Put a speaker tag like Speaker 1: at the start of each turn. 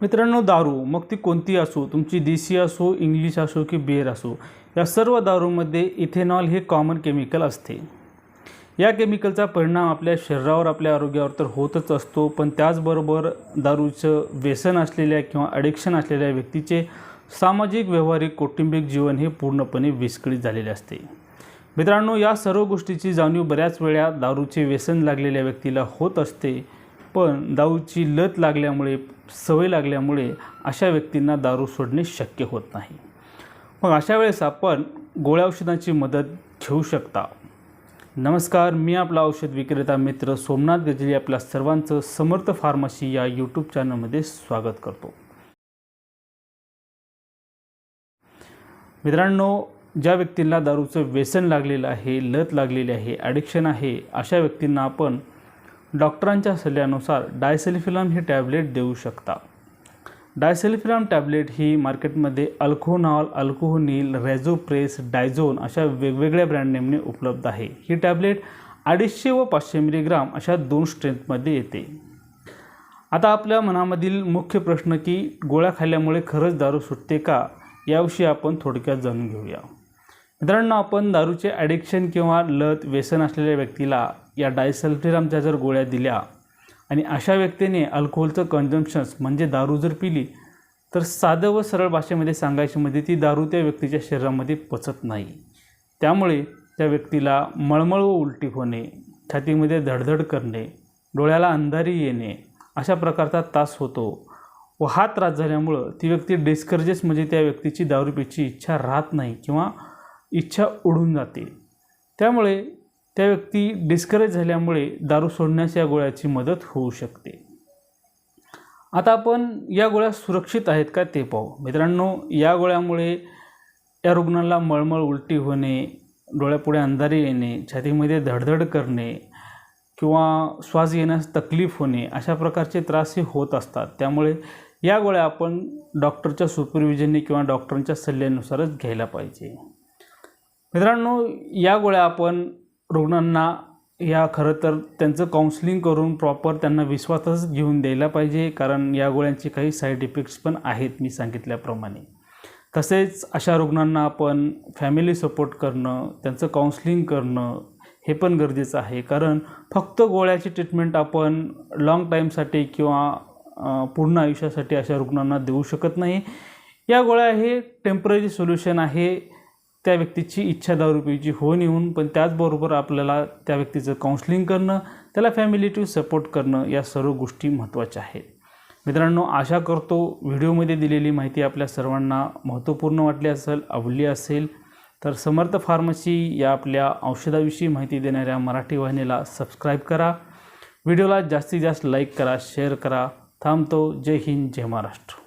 Speaker 1: मित्रांनो दारू मग ती कोणती असो तुमची देशी असो इंग्लिश असो की बिअर असो या सर्व दारूमध्ये इथेनॉल हे कॉमन केमिकल असते. या केमिकलचा परिणाम आपल्या शरीरावर आपल्या आरोग्यावर तर होतच असतो पण त्याचबरोबर दारूचं व्यसन असलेल्या किंवा ॲडिक्शन असलेल्या व्यक्तीचे सामाजिक व्यावहारिक कौटुंबिक जीवन हे पूर्णपणे विस्कळीत झालेले असते. मित्रांनो या सर्व गोष्टीची जाणीव बऱ्याच वेळा दारूचे व्यसन लागलेल्या व्यक्तीला होत असते. पण दारूची लत लागल्यामुळे सवय लागल्यामुळे अशा व्यक्तींना दारू सोडणे शक्य होत नाही. मग अशा वेळेस आपण गोळ्या औषधांची मदत घेऊ शकता. नमस्कार मी आपला औषध विक्रेता मित्र सोमनाथ गजली आपल्या सर्वांचं समर्थ फार्मसी या यूट्यूब चॅनलमध्ये स्वागत करतो. मित्रांनो ज्या व्यक्तींना दारूचं व्यसन लागलेलं आहे लत लागलेली आहे ॲडिक्शन आहे अशा व्यक्तींना आपण डॉक्टरांच्या सल्ल्यानुसार डायसेलिफिलम ही टॅबलेट देऊ शकता. डायसेलिफिलाम टॅबलेट ही मार्केटमध्ये अल्कोनॉल अल्कोहोनिल रेझोप्रेस डायझोन अशा वेगवेगळ्या ब्रँड नेमने उपलब्ध आहे. ही टॅबलेट अडीचशे व पाचशे मिलीग्राम अशा दोन स्ट्रेंथमध्ये येते. आता आपल्या मनामधील मुख्य प्रश्न की गोळ्या खाल्ल्यामुळे खरंच दारू सुटते का? याविषयी आपण थोडक्यात जाणून घेऊया. मित्रांनो आपण दारूचे ॲडिक्शन किंवा लत व्यसन असलेल्या व्यक्तीला या डायसल्फिरामच्या जर गोळ्या दिल्या आणि अशा व्यक्तीने अल्कोहोलचं कन्झम्पशन्स म्हणजे दारू जर पिली तर साधं व सरळ भाषेमध्ये सांगायची म्हणजे ती दारू त्या व्यक्तीच्या शरीरामध्ये पचत नाही. त्यामुळे त्या व्यक्तीला मळमळ व उलटी होणे छातीमध्ये धडधड करणे डोळ्याला अंधारी येणे अशा प्रकारचा त्रास होतो व हा त्रास झाल्यामुळं ती व्यक्ती डिस्कर्जेस म्हणजे त्या व्यक्तीची दारू प्यायची इच्छा राहत नाही किंवा इच्छा उडून जाते. त्यामुळे त्या व्यक्ती डिस्करेज झाल्यामुळे दारू सोडण्यास या गोळ्याची मदत होऊ शकते. आता आपण या गोळ्या सुरक्षित आहेत का ते पाहू. मित्रांनो या गोळ्यामुळे या रुग्णाला मळमळ उलटी होणे डोळ्यापुढे अंधारी येणे छातीमध्ये धडधड करणे किंवा श्वास घेण्यास तकलीफ होणे अशा प्रकारचे त्रास हे होत असतात. त्यामुळे या गोळ्या आपण डॉक्टरच्या सुपरविजनने किंवा डॉक्टरांच्या सल्ल्यानुसारच घ्यायला पाहिजे. मित्रांनो या गोळ्या आपण रुग्णांना या खरं तर त्यांचं काउन्सिलिंग करून प्रॉपर त्यांना विश्वासच घेऊन द्यायला पाहिजे कारण या गोळ्यांचे काही साईड इफेक्ट्स पण आहेत मी सांगितल्याप्रमाणे. तसेच अशा रुग्णांना आपण फॅमिली सपोर्ट करणं त्यांचं काउन्सिलिंग करणं हे पण गरजेचं आहे. कारण फक्त गोळ्याची ट्रीटमेंट आपण लाँग टाईमसाठी किंवा पूर्ण आयुष्यासाठी अशा रुग्णांना देऊ शकत नाही. या गोळ्या हे टेंपररी सोल्युशन आहे. त्या व्यक्तीची इच्छा दारू पिऊची होऊन येऊन पण त्याचबरोबर आपल्याला त्या व्यक्तीचं काउन्सिलिंग करणं त्याला फॅमिली सपोर्ट करणं या सर्व गोष्टी महत्त्वाच्या आहेत. मित्रांनो आशा करतो व्हिडिओमध्ये दिलेली माहिती आपल्या सर्वांना महत्त्वपूर्ण वाटली असेल आवडली असेल. तर समर्थ फार्मसी या आपल्या औषधाविषयी माहिती देणाऱ्या मराठी वाहिनीला सबस्क्राईब करा. व्हिडिओला जास्तीत जास्त लाईक करा शेअर करा. थांबतो. जय हिंद जय महाराष्ट्र.